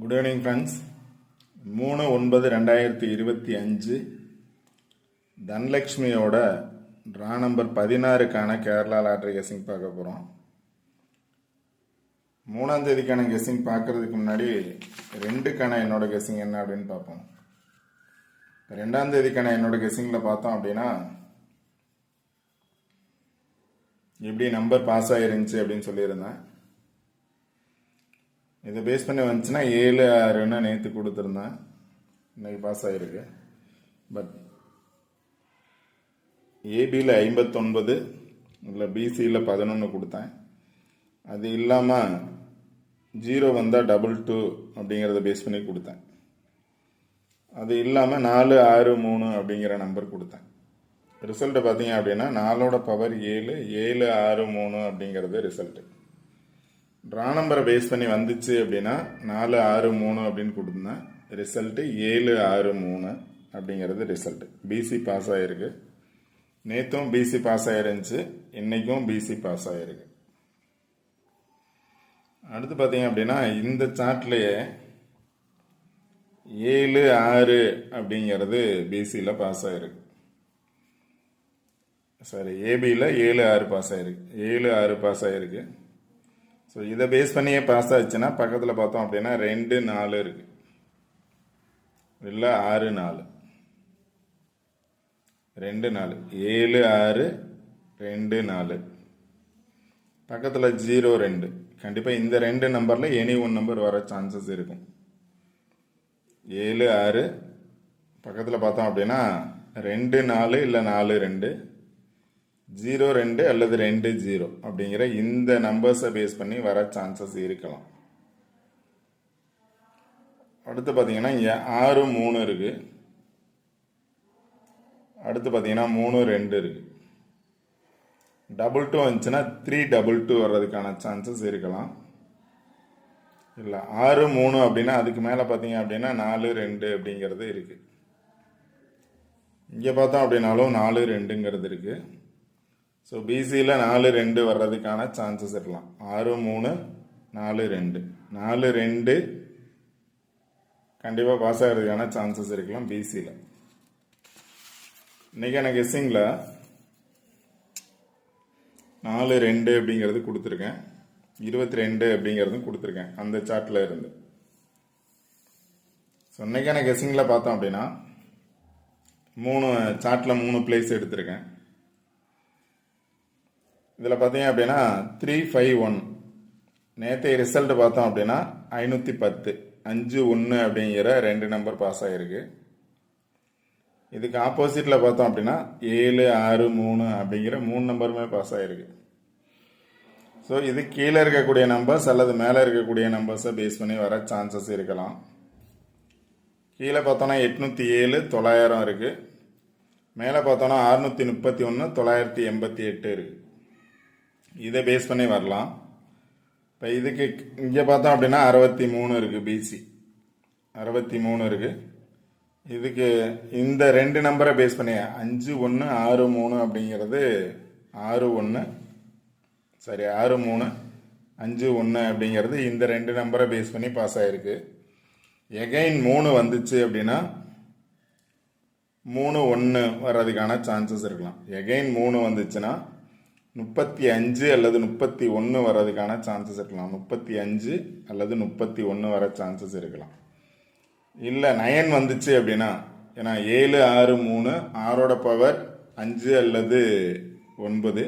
Good evening friends மூணு ஒன்பது ரெண்டாயிரத்தி இருபத்தி அஞ்சு தனலக்ஷ்மியோட ட்ரா நம்பர் பதினாறுக்கான கேரளா லாட்ரி கெஸ்ஸிங் பார்க்க போகிறோம் மூணாம் தேதிக்கான கெஸ்ஸிங் பார்க்கறதுக்கு முன்னாடி ரெண்டுக்கான என்னோட கெஸ்ஸிங் என்ன அப்படின்னு பார்ப்போம். ரெண்டாம் தேதிக்கான என்னோட கெஸ்ஸிங்கில் பார்த்தோம் அப்படின்னா எப்படி நம்பர் பாஸ் ஆகிருந்துச்சு அப்படின்னு சொல்லியிருந்தேன். இதை பேஸ் பண்ணி வந்துச்சுன்னா ஏழு ஆறுன்னு நேற்று கொடுத்துருந்தேன். இன்னைக்கு பாஸ் ஆகிருக்கு பட் ஏபியில் ஐம்பத்தொன்பது இல்லை பிசியில் பதினொன்று கொடுத்தேன். அது இல்லாமல் ஜீரோ வந்தால் டபுள் டூ அப்படிங்கிறத பேஸ் பண்ணி கொடுத்தேன். அது இல்லாமல் நாலு ஆறு மூணு அப்படிங்கிற நம்பர் கொடுத்தேன். ரிசல்ட்டு பார்த்தீங்க அப்படின்னா நாலோட பவர் ஏழு ஏழு ஆறு மூணு அப்படிங்கிறது ரிசல்ட்டு ட்ரா நம்பரை பேஸ் பண்ணி வந்துச்சு அப்படின்னா நாலு ஆறு மூணு அப்படின்னு கொடுத்துருந்தேன் ரிசல்ட்டு ஏழு ஆறு மூணு அப்படிங்கிறது ரிசல்ட்டு பிசி பாஸ் ஆகிருக்கு நேற்றும் பிசி பாஸ் ஆகிருந்துச்சு இன்றைக்கும் பிசி பாஸ் ஆகிருக்கு அடுத்து பார்த்தீங்க அப்படின்னா இந்த சார்ட்லேயே ஏழு ஆறு அப்படிங்கிறது பிசியில் பாஸ் ஆகிருக்கு சாரி ஏபியில் ஏழு ஆறு பாஸ் ஆகிருக்கு ஏழு ஆறு பாஸ் ஆகிருக்கு ஸோ இதை பேஸ் பண்ணியே பாஸ் ஆச்சுன்னா பக்கத்தில் பார்த்தோம் அப்படின்னா ரெண்டு நாலு இருக்கு. இல்லை ஆறு நாலு. ரெண்டு நாலு. ஏழு ஆறு ரெண்டு நாலு. பக்கத்தில் ஜீரோ ரெண்டு. கண்டிப்பாக இந்த ரெண்டு நம்பரில் எனி ஒன் நம்பர் வர சான்சஸ் இருக்கும். ஏழு ஆறு. பக்கத்தில் பார்த்தோம் அப்படின்னா ரெண்டு நாலு இல்லை நாலு ரெண்டு. ஜீரோ ரெண்டு அல்லது ரெண்டு ஜீரோ அப்படிங்கிற இந்த நம்பர்ஸை பேஸ் பண்ணி வர சான்சஸ் இருக்கலாம். அடுத்து பார்த்தீங்கன்னா இங்கே ஆறு மூணு இருக்குது அடுத்து பார்த்தீங்கன்னா மூணு ரெண்டு இருக்குது டபுள் டூ வந்துச்சுன்னா த்ரீ டபுள் டூ வர்றதுக்கான சான்சஸ் இருக்கலாம். இல்லை ஆறு மூணு அப்படின்னா அதுக்கு மேலே பார்த்தீங்க அப்படின்னா நாலு ரெண்டு அப்படிங்கிறது இருக்குது இங்கே பார்த்தோம் அப்படின்னாலும் நாலு ரெண்டுங்கிறது இருக்குது ஸோ பிசியில் நாலு ரெண்டு வர்றதுக்கான சான்சஸ் இருக்கலாம். ஆறு மூணு நாலு ரெண்டு. நாலு ரெண்டு கண்டிப்பாக பாஸ் ஆகிறதுக்கான சான்சஸ் இருக்கலாம் பிசியில் இன்றைக்கி எனக்கு எஸ்ஸிங்கில் நாலு ரெண்டு அப்படிங்கிறது கொடுத்துருக்கேன். இருபத்தி ரெண்டு அப்படிங்கிறதும் கொடுத்துருக்கேன். அந்த சார்ட்டில் இருந்து. ஸோ இன்றைக்கான கெஸ்ஸிங்கில் பார்த்தோம் அப்படின்னா மூணு சார்ட்டில் மூணு பிளேஸ் எடுத்திருக்கேன். இதில் பார்த்தீங்க அப்படின்னா த்ரீ ஃபைவ் ஒன் நேற்றைய ரிசல்ட் பார்த்தோம் அப்படின்னா ஐநூற்றி பத்து. அஞ்சு ஒன்று அப்படிங்கிற ரெண்டு நம்பர் பாஸ் ஆகிருக்கு இதுக்கு ஆப்போசிட்டில் பார்த்தோம் அப்படின்னா ஏழு ஆறு மூணு அப்படிங்கிற மூணு நம்பருமே பாஸ் ஆகிருக்கு ஸோ இது கீழே இருக்கக்கூடிய நம்பர்ஸ் அல்லது மேலே இருக்கக்கூடிய நம்பர்ஸை பேஸ் பண்ணி வர சான்சஸ் இருக்கலாம். கீழே பார்த்தோன்னா எட்நூற்றி ஏழு தொள்ளாயிரம் இருக்குது மேலே பார்த்தோன்னா அறுநூற்றி முப்பத்தி ஒன்று தொள்ளாயிரத்தி எண்பத்தி எட்டு இருக்குது இதை பேஸ் பண்ணி வரலாம். இப்போ இதுக்கு இங்கே பார்த்தோம் அப்படின்னா அறுபத்தி மூணு இருக்குது பிசி அறுபத்தி மூணு இருக்குது இதுக்கு இந்த ரெண்டு நம்பரை பேஸ் பண்ணி அஞ்சு ஒன்று ஆறு மூணு அப்படிங்கிறது ஆறு ஒன்று சரி ஆறு மூணு அஞ்சு ஒன்று அப்படிங்கிறது இந்த ரெண்டு நம்பரை பேஸ் பண்ணி பாஸ் ஆகிருக்கு எகைன் மூணு வந்துச்சு அப்படின்னா மூணு ஒன்று வர்றதுக்கான சான்சஸ் இருக்கலாம். எகைன் மூணு வந்துச்சுன்னா முப்பத்தி அஞ்சு அல்லது முப்பத்தி ஒன்று வர்றதுக்கான சான்சஸ் இருக்கலாம். முப்பத்தி அஞ்சு அல்லது முப்பத்தி ஒன்று வர சான்சஸ் இருக்கலாம். இல்லை நயன் வந்துச்சு அப்படின்னா ஏன்னா ஏழு ஆறு மூணு ஆறோட பவர் அஞ்சு அல்லது ஒன்பது.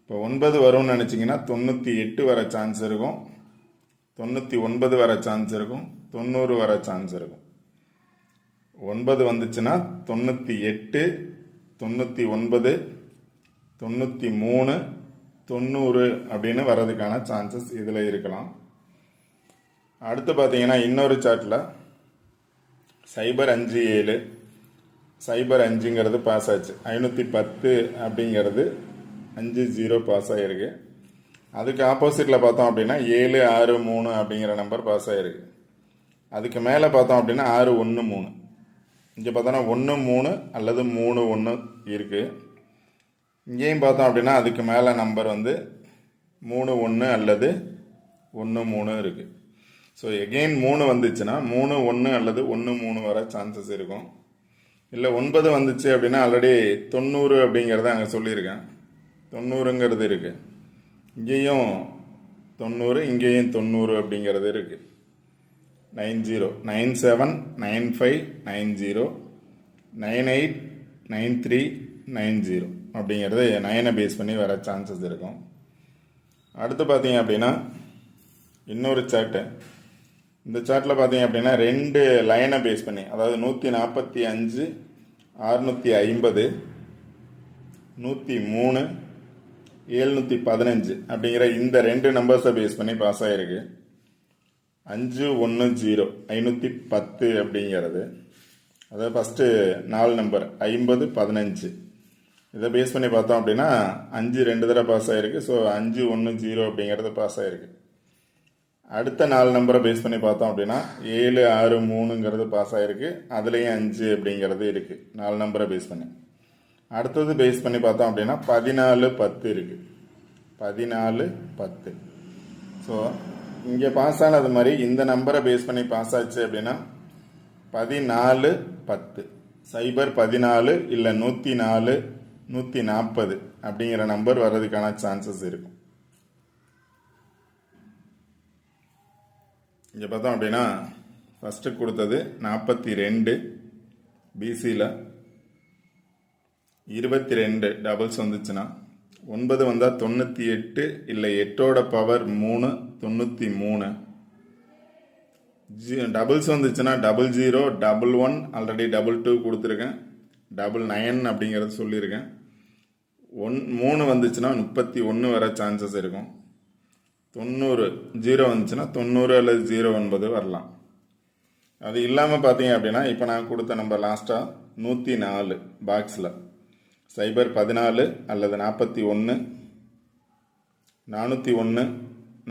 இப்போ ஒன்பது வரும்னு நினச்சிங்கன்னா தொண்ணூற்றி எட்டு வர சான்ஸ் இருக்கும். தொண்ணூற்றி ஒன்பது வர சான்ஸ் இருக்கும். தொண்ணூறு வர சான்ஸ் இருக்கும். ஒன்பது வந்துச்சுன்னா தொண்ணூற்றி எட்டு தொண்ணூற்றி ஒன்பது தொண்ணூற்றி மூணு தொண்ணூறு அப்படின்னு வர்றதுக்கான சான்சஸ் இதில் இருக்கலாம். அடுத்து பார்த்தீங்கன்னா இன்னொரு சார்ட்டில் சைபர் அஞ்சு ஏழு சைபர் அஞ்சுங்கிறது பாஸ் ஆச்சு. ஐநூற்றி பத்து அப்படிங்கிறது அஞ்சு ஜீரோ பாஸ் ஆகிருக்கு அதுக்கு ஆப்போசிட்டில் பார்த்தோம் அப்படின்னா ஏழு ஆறு மூணு அப்படிங்கிற நம்பர் பாஸ் ஆகிருக்கு அதுக்கு மேலே பார்த்தோம் அப்படின்னா ஆறு ஒன்று மூணு. இங்கே பார்த்தோன்னா ஒன்று மூணு அல்லது மூணு ஒன்று இருக்குது இங்கேயும் பார்த்தோம் அப்படின்னா அதுக்கு மேலே நம்பர் வந்து மூணு ஒன்று அல்லது ஒன்று மூணு இருக்குது ஸோ எகெயின் மூணு வந்துச்சுன்னா மூணு ஒன்று அல்லது ஒன்று மூணு வர சான்சஸ் இருக்கும். இல்லை ஒன்பது வந்துச்சு அப்படின்னா ஆல்ரெடி தொண்ணூறு அப்படிங்கிறத அங்கே சொல்லியிருக்கேன். தொண்ணூறுங்கிறது இருக்குது இங்கேயும் தொண்ணூறு இங்கேயும் தொண்ணூறு அப்படிங்கிறது இருக்குது nine zero nine seven nine five nine zero nine eight nine three nine zero அப்படிங்கிறது நயனை பேஸ் பண்ணி வர சான்சஸ் இருக்கும். அடுத்து பார்த்தீங்க அப்படின்னா இன்னொரு சார்ட்டு இந்த சார்ட்டில் பார்த்தீங்க அப்படின்னா ரெண்டு லைனை பேஸ் பண்ணி அதாவது நூற்றி நாற்பத்தி அஞ்சு அறுநூற்றி ஐம்பது நூற்றி மூணு ஏழ்நூற்றி பதினஞ்சு அப்படிங்கிற இந்த ரெண்டு நம்பர்ஸை பேஸ் பண்ணி பாஸ் ஆகிருக்கு அஞ்சு ஒன்று ஜீரோ ஐநூற்றி பத்து அப்படிங்கிறது. அதாவது ஃபஸ்ட்டு நாலு நம்பர் ஐம்பது பதினஞ்சு. இதை பேஸ் பண்ணி பார்த்தோம் அப்படின்னா அஞ்சு ரெண்டு தடவை பாஸ் ஆகிருக்கு ஸோ அஞ்சு ஒன்று ஜீரோ அப்படிங்கிறது பாஸ் ஆகிருக்கு அடுத்த நாலு நம்பரை பேஸ் பண்ணி பார்த்தோம் அப்படின்னா ஏழு ஆறு மூணுங்கிறது பாஸ் ஆகிருக்கு அதுலேயும் அஞ்சு அப்படிங்கிறது இருக்குது நாலு நம்பரை பேஸ் பண்ணி. அடுத்தது பேஸ் பண்ணி பார்த்தோம் அப்படின்னா பதினாலு பத்து இருக்குது பதினாலு பத்து. ஸோ இங்கே பாஸ் ஆனது மாதிரி இந்த நம்பரை பேஸ் பண்ணி பாஸ் ஆச்சு அப்படின்னா பதினாலு பத்து. சைபர் பதினாலு இல்லை நூற்றி நாலு நூற்றி நாற்பது அப்படிங்கிற நம்பர் வர்றதுக்கான சான்சஸ் இருக்கும். இங்கே பார்த்தோம் அப்படின்னா ஃபஸ்ட்டு கொடுத்தது நாற்பத்தி ரெண்டு பிசியில் இருபத்தி ரெண்டு டபுள்ஸ் வந்துச்சுன்னா ஒன்பது வந்தால் தொண்ணூற்றி எட்டு இல்லை எட்டோட பவர் மூணு தொண்ணூற்றி மூணு ஜி டபுள்ஸ் வந்துச்சுன்னா double zero double one already double two கொடுத்துருக்கேன். டபுள் நயன் அப்படிங்கிறது சொல்லியிருக்கேன். ஒன் மூணு வந்துச்சுன்னா முப்பத்தி ஒன்று வர சான்சஸ் இருக்கும். தொண்ணூறு ஜீரோ வந்துச்சுன்னா தொண்ணூறு அல்லது ஜீரோ ஒன்பது வரலாம். அது இல்லாமல் பார்த்தீங்க அப்படின்னா இப்போ நான் கொடுத்த நம்ம லாஸ்ட்டாக நூற்றி நாலு பாக்ஸில் சைபர் பதினாலு அல்லது நாற்பத்தி ஒன்று நானூற்றி ஒன்று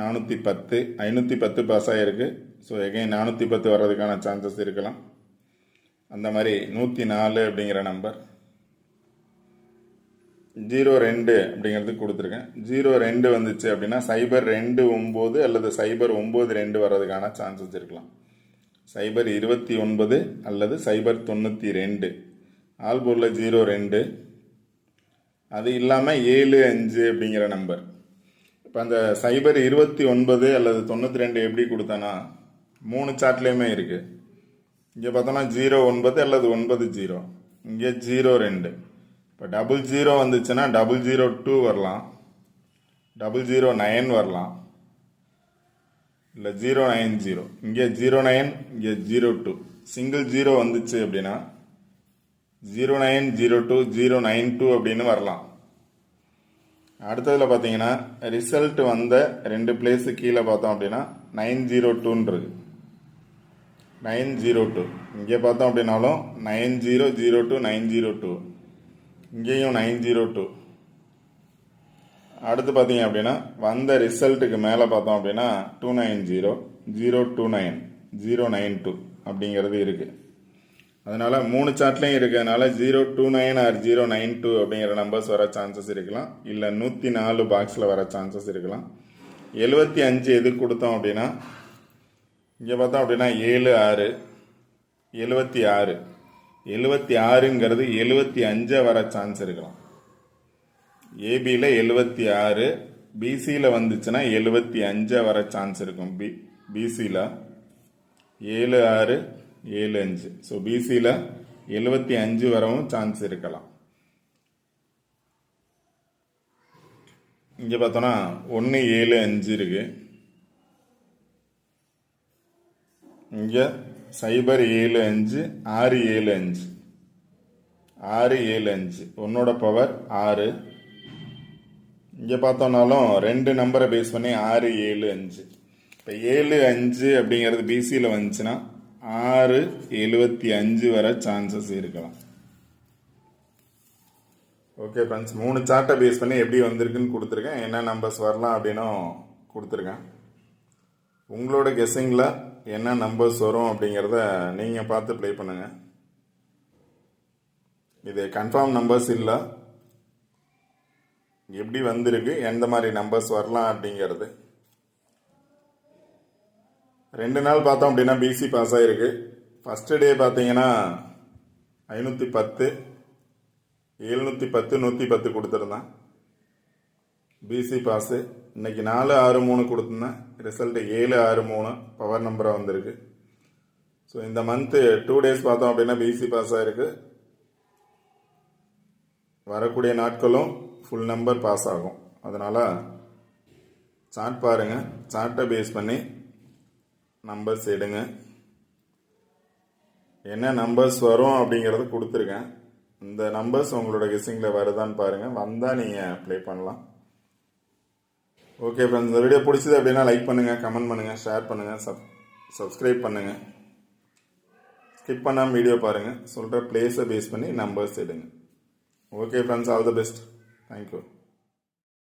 நானூற்றி பத்து ஐநூற்றி பத்து பாஸ் ஆகிருக்கு ஸோ எகைன் நானூற்றி பத்து வர்றதுக்கான சான்சஸ் இருக்கலாம். அந்த மாதிரி நூற்றி நாலு அப்படிங்கிற நம்பர் ஜீரோ ரெண்டு அப்படிங்கிறது கொடுத்துருக்கேன். ஜீரோ ரெண்டு வந்துச்சு அப்படின்னா சைபர் ரெண்டு ஒம்பது அல்லது சைபர் ஒம்பது ரெண்டு வர்றதுக்கான சான்சஸ் இருக்கலாம். சைபர் இருபத்தி ஒன்பது அல்லது சைபர் தொண்ணூற்றி ரெண்டு. ஆல்பூரில் ஜீரோ ரெண்டு. அது இல்லாமல் ஏழு அஞ்சு அப்படிங்கிற நம்பர் இப்போ அந்த சைபர் இருபத்தி ஒன்பது அல்லது தொண்ணூற்றி ரெண்டு எப்படி கொடுத்தேன்னா மூணு சார்ட்லேயுமே இருக்குது இங்கே பார்த்தோன்னா ஜீரோ ஒன்பது அல்லது ஒன்பது ஜீரோ. இங்கே ஜீரோ ரெண்டு. இப்போ டபுள் ஜீரோ வந்துச்சுன்னா டபுள் ஜீரோ டூ வரலாம். டபுள் ஜீரோ நைன் வரலாம். இல்லை ஜீரோ நைன் ஜீரோ இங்கே ஜீரோ நைன் இங்கே ஜீரோ டூ சிங்கிள் ஜீரோ வந்துச்சு அப்படின்னா zero nine zero two zero nine two அப்படின்னு வரலாம். அடுத்ததில் பார்த்தீங்கன்னா ரிசல்ட் வந்த ரெண்டு பிளேஸு கீழே பார்த்தோம் அப்படின்னா நைன் ஜீரோ டூன்றது நைன் ஜீரோ டூ. இங்கே பார்த்தோம் அப்படின்னாலும் nine zero zero two nine zero two. இங்கேயும் நைன் ஜீரோ டூ. அடுத்து பார்த்தீங்க அப்படின்னா வந்த ரிசல்ட்டுக்கு மேலே பார்த்தோம் அப்படின்னா two nine zero zero two nine zero nine two அப்படிங்கிறது இருக்குது அதனால் மூணு சார்ட்லேயும் இருக்கிறதுனால zero two nine or zero nine two அப்படிங்கிற நம்பர்ஸ் வர சான்சஸ் இருக்கலாம். இல்லை நூற்றி நாலு பாக்ஸில் வர சான்சஸ் இருக்கலாம். எழுபத்தி அஞ்சு எது கொடுத்தோம் அப்படின்னா இங்கே பார்த்தோம் அப்படின்னா ஏழு ஆறு எழுபத்தி ஆறு. எழுபத்தி ஆறுங்கிறது எழுபத்தி அஞ்சை வர சான்ஸ் இருக்கலாம். ஏபியில் எழுபத்தி ஆறு பிசியில் வந்துச்சுன்னா எழுபத்தி அஞ்சை வர சான்ஸ் இருக்கும். பி பிசியில் ஏழு ஆறு ஏழு அஞ்சு. ஸோ பிசியில் எழுபத்தி அஞ்சு வரவும் சான்ஸ் இருக்கலாம். இங்கே பார்த்தோன்னா ஒன்று ஏழு அஞ்சு இருக்குது இங்கே சைபர் ஏழு அஞ்சு ஆறு ஏழு அஞ்சு. ஆறு ஏழு அஞ்சு. ஒன்னோட பவர் ஆறு. இங்கே பார்த்தோம்னாலும் ரெண்டு நம்பரை பேஸ் பண்ணி ஆறு ஏழு அஞ்சு. இப்போ ஏழு அஞ்சு அப்படிங்கிறது பிசியில் வந்துச்சுன்னா ஆறு எழுபத்தி அஞ்சு வர சான்சஸ் இருக்கலாம். ஓகே ஃப்ரெண்ட்ஸ் மூணு சார்ட்டை பேஸ் பண்ணி எப்படி வந்திருக்குன்னு கொடுத்துருக்கேன். என்ன நம்பர்ஸ் வரலாம் அப்படின்னும் கொடுத்துருக்கேன். உங்களோட கெஸ்ஸிங்கில் என்ன நம்பர்ஸ் வரும் அப்படிங்கிறத நீங்கள் பார்த்து ப்ளே பண்ணுங்கள் இது கன்ஃபார்ம் நம்பர்ஸ் இல்லை. எப்படி வந்திருக்கு எந்த மாதிரி நம்பர்ஸ் வரலாம் அப்படிங்கிறது. ரெண்டு நாள் பார்த்தோம் அப்படின்னா பிசி பாஸ் ஆகிருக்கு ஃபஸ்ட்டு டே பார்த்தீங்கன்னா ஐநூற்றி பத்து எழுநூற்றி பத்து நூற்றி பத்து கொடுத்துருந்தான். பிசி பாஸு இன்னைக்கு நாலு ஆறு மூணு கொடுத்துருந்தேன் ரிசல்ட் ஏழு ஆறு மூணு பவர் நம்பராக வந்திருக்கு. ஸோ இந்த மந்த்து டூ டேஸ் பார்த்தோம் அப்படின்னா பிசி பாஸ் ஆகிருக்கு வரக்கூடிய நாட்களும் ஃபுல் நம்பர் பாஸ் ஆகும். அதனால் சார்ட் பாருங்கள் சார்ட்டை பேஸ் பண்ணி நம்பர்ஸ் எடுங்க. என்ன நம்பர்ஸ் வரும் அப்படிங்கிறத கொடுத்துருக்கேன். இந்த நம்பர்ஸ் உங்களோட கெஸ்ஸிங்கில் வருதான்னு பாருங்கள் வந்தால் நீங்கள் ப்ளே பண்ணலாம். ஓகே ஃப்ரெண்ட்ஸ் இந்த வீடியோ பிடிச்சது அப்படின்னா லைக் பண்ணுங்கள் கமெண்ட் பண்ணுங்கள் ஷேர் பண்ணுங்கள் சப் சப்ஸ்கிரைப் பண்ணுங்கள் ஸ்கிப் பண்ணாமல் வீடியோ பாருங்கள் சொல்கிற பிளேஸை பேஸ் பண்ணி நம்பர்ஸ் எடுங்க okay friends all the best thank you